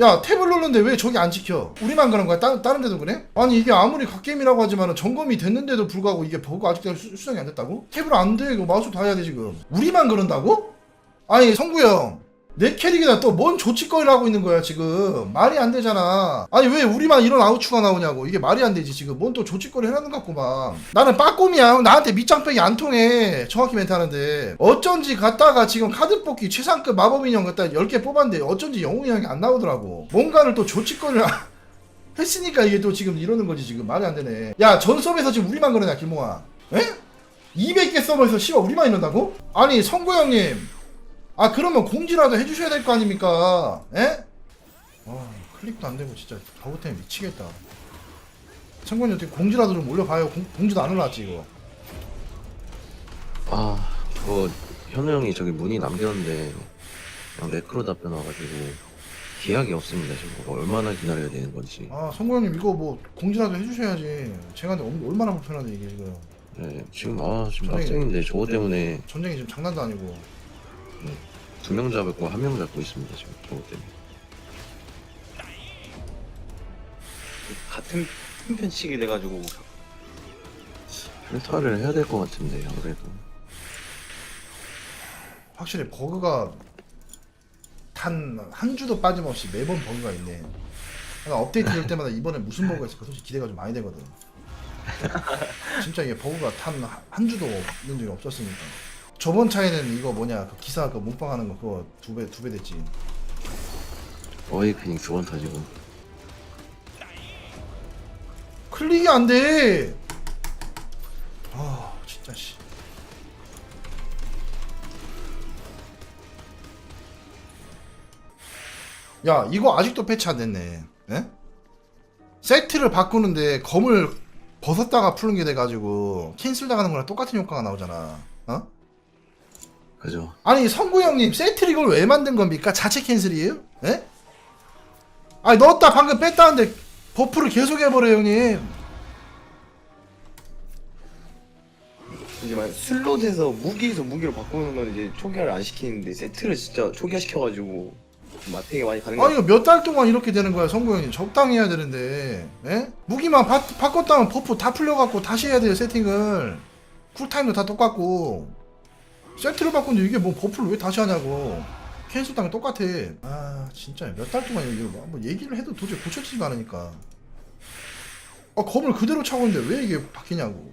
야 탭을 눌렀는데 왜 저기 안 지켜? 우리만 그런 거야? 다른, 다른 데도 그래? 아니 이게 아무리 갓게임이라고 하지만 점검이 됐는데도 불구하고 이게 버그 아직도 수, 수정이 안 됐다고? 탭을 안돼 이거 마우스 다 해야 돼 지금 우리만 그런다고? 아니 성구 형 내 캐릭에다 또뭔 조치거리를 하고 있는 거야 지금? 말이 안 되잖아. 아니 왜 우리만 이런 아우추가 나오냐고. 이게 말이 안 되지 지금. 뭔 또 조치거리 해놨는 것 같구만. 나는 빠꼼이야. 나한테 밑장빼기 안 통해. 정확히 멘트 하는데. 어쩐지 갔다가 지금 카드 뽑기 최상급 마법 인형 갖다 10개 뽑았는데 어쩐지 영웅 인형이 안 나오더라고. 뭔가를 또 조치거리를 했으니까 이게 또 지금 이러는 거지 지금. 말이 안 되네. 야 전섭에서 지금 우리만 그러냐 김몽아. 에? 200개 서버에서 씨발 우리만 이런다고? 아니 성구 형님 아 그러면 공지라도 해주셔야 될 거 아닙니까? 에? 아 클릭도 안 되고 진짜 때문에 미치겠다. 청구님 어떻게 공지라도 좀 올려봐요. 공, 공지도 안 올라왔지 이거. 아, 그거 현우 형이 저기 문의 남겼는데 그냥 매크로 답변 와가지고 계약이 없습니다 지금 뭐 얼마나 기다려야 되는 건지. 아 성구 형님 이거 뭐 공지라도 해주셔야지. 제가 근데 얼- 얼마나 불편한데 이게 지금. 네, 지금 아 지금 학생인데 저거 때문에 전쟁이 지금 장난도 아니고. 두 명 잡고 한 명 잡고 있습니다 지금 저거 때문에. 같은 편치게 돼가지고 필터를 해야 될 것 같은데 아무래도. 확실히 버그가 단 한 주도 빠짐없이 매번 버그가 있네. 그러니까 업데이트 될 때마다 이번에 무슨 버그가 있을까 솔직히 기대가 좀 많이 되거든. 진짜 이게 버그가 탄한 주도 없는 적이 없었으니까. 저번 차에는 이거 뭐냐 그 기사 그 몸빵하는 거 그거 두 배 두 배 됐지. 어이크닝 두번 터지고. 클릭이 안 돼. 아 진짜 씨. 야 이거 아직도 패치 안 됐네. 예? 세트를 바꾸는데 검을 벗었다가 푸는 게 돼가지고 캔슬 당하는 거랑 똑같은 효과가 나오잖아. 어? 그죠? 아니 성구 형님 세트를 이걸 왜 만든 겁니까? 자체 캔슬이에요? 예? 아니 넣었다 방금 뺐다는데 버프를 계속 해버려 형님. 이제 만 슬롯에서 무기에서 무기로 바꾸는 건 이제 초기화를 안 시키는데 세트를 진짜 초기화 시켜가지고 마탱이 많이 가는 거 아니 이거 몇 달 동안 이렇게 되는 거야 성구 형님 적당히 해야 되는데 예? 무기만 바, 바꿨다면 버프 다 풀려갖고 다시 해야 돼요 세팅을 쿨타임도 다 똑같고 세트를 바꾼데 이게 뭐 버프를 왜 다시 하냐고. 캔슬 당면 똑같아. 아 진짜 몇 달 동안 이거 뭐 얘기를 해도 도저히 고쳐지지가 않으니까. 아 검을 그대로 차고 있는데 왜 이게 바뀌냐고